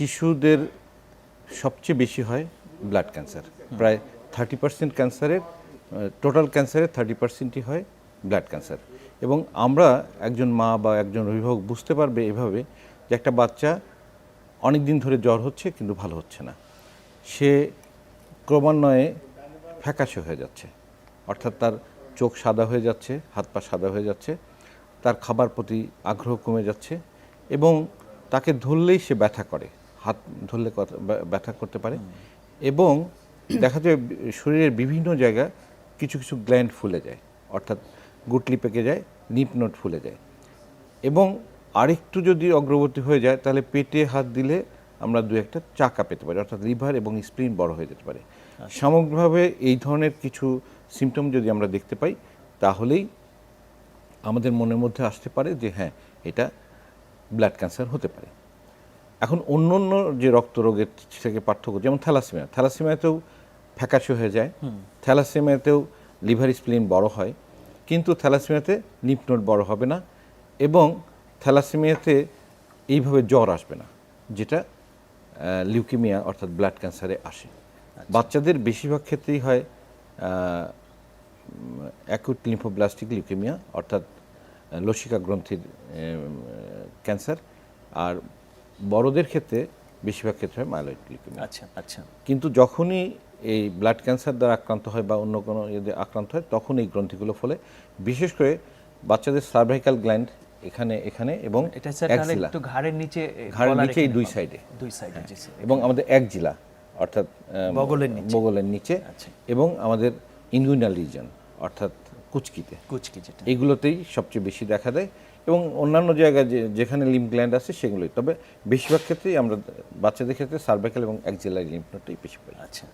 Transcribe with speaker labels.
Speaker 1: শিশুদের সবচেয়ে বেশি হয় ব্লাড ক্যান্সার প্রায় থার্টি পার্সেন্ট ক্যান্সারের টোটাল ক্যান্সারের থার্টি পার্সেন্টই হয় ব্লাড ক্যান্সার এবং আমরা একজন মা বা একজন অভিভাবক বুঝতে পারবে এভাবে যে একটা বাচ্চা অনেক দিন ধরে জ্বর হচ্ছে কিন্তু ভালো হচ্ছে না। সে ক্রমান্বয়ে ফ্যাকাশে হয়ে যাচ্ছে। অর্থাৎ তার চোখ সাদা হয়ে যাচ্ছে, হাত পা সাদা হয়ে যাচ্ছে, তার খাবার প্রতি আগ্রহ কমে যাচ্ছে এবং তাকে ধরলেই সে ব্যথা করে। হাত ধরলে ব্যথা করতে পারে। এবং দেখা যায় শরীরের বিভিন্ন জায়গা কিছু কিছু গ্ল্যান্ড ফুলে যায়। অর্থাৎ গুটলি পেকে যায় নিপ নোট ফুলে যায়। এবং আরেকটু যদি অগ্রগতি হয়ে যায় তাহলে পেটে হাত দিলে আমরা দু একটা চাকা পেতে পারি অর্থাৎ লিভার এবং স্প্রিন বড় হয়ে যেতে পারে। সামগ্রিকভাবে এই ধরনের কিছু সিমটম যদি আমরা দেখতে পাই তাহলেই আমাদের মনের মধ্যে আসতে পারে যে হ্যাঁ এটা ব্লাড ক্যান্সার হতে পারে। এখন অন্য অন্য যে রক্ত রোগের থেকে পার্থক্য যেমন থ্যালাসেমিয়া থ্যালাসেমিয়াতেও ফ্যাকাশে হয়ে যায়। থ্যালাসেমিয়াতেও লিভার স্প্লিন বড় হয় কিন্তু থ্যালাসেমিয়াতে লিম্ফ বড় হবে না এবং থ্যালাসেমিয়াতে এইভাবে জ্বর আসবে না যেটা লিউকেমিয়া অর্থাৎ ব্লাড ক্যান্সারে আসে। বাচ্চাদের বেশিরভাগ ক্ষেত্রেই হয় অ্যাকুট লিম্ফোব্লাস্টিক লিউকেমিয়া অর্থাৎ লসিকা গ্রন্থির ক্যান্সার আর বড়দের ক্ষেত্রে বেশিরভাগ ক্ষেত্রে হয় মাইলয়েড লিউকেমিয়া
Speaker 2: আচ্ছা আচ্ছা।
Speaker 1: কিন্তু যখনই এই ব্লাড ক্যান্সার দ্বারা আক্রান্ত হয় বা অন্য কোনো ইয়ে আক্রান্ত হয় তখন এই গ্রন্থিগুলো ফলে বিশেষ করে বাচ্চাদের সার্ভাইকাল গ্ল্যান্ড এখানে এখানে এবং
Speaker 2: এটা স্যার একটু ঘাড়ের নিচে
Speaker 1: ঘাড়ের নিচে এই দুই সাইডে
Speaker 2: দুই সাইডে
Speaker 1: এবং আমাদের এক জিলা অর্থাৎ
Speaker 2: বগলের নিচে।
Speaker 1: বগলের নিচে
Speaker 2: আচ্ছা।
Speaker 1: এবং আমাদের ইনগুইনাল রিজন অর্থাৎ কুচকিতে।
Speaker 2: কুচকি যেটা।
Speaker 1: এগুলোতেই সবচেয়ে বেশি দেখা দেয়। এবং অন্যান্য জায়গায় যে, যেখানে লিম গ্ল্যান্ড আছে সেগুলোই। তবে বেশিরভাগ ক্ষেত্রেই আমরা বাচ্চাদের ক্ষেত্রে সার্ভাইকাল এবং একজেলারি লিম্ফ নোডটাই বেশি পাই।
Speaker 2: আচ্ছা।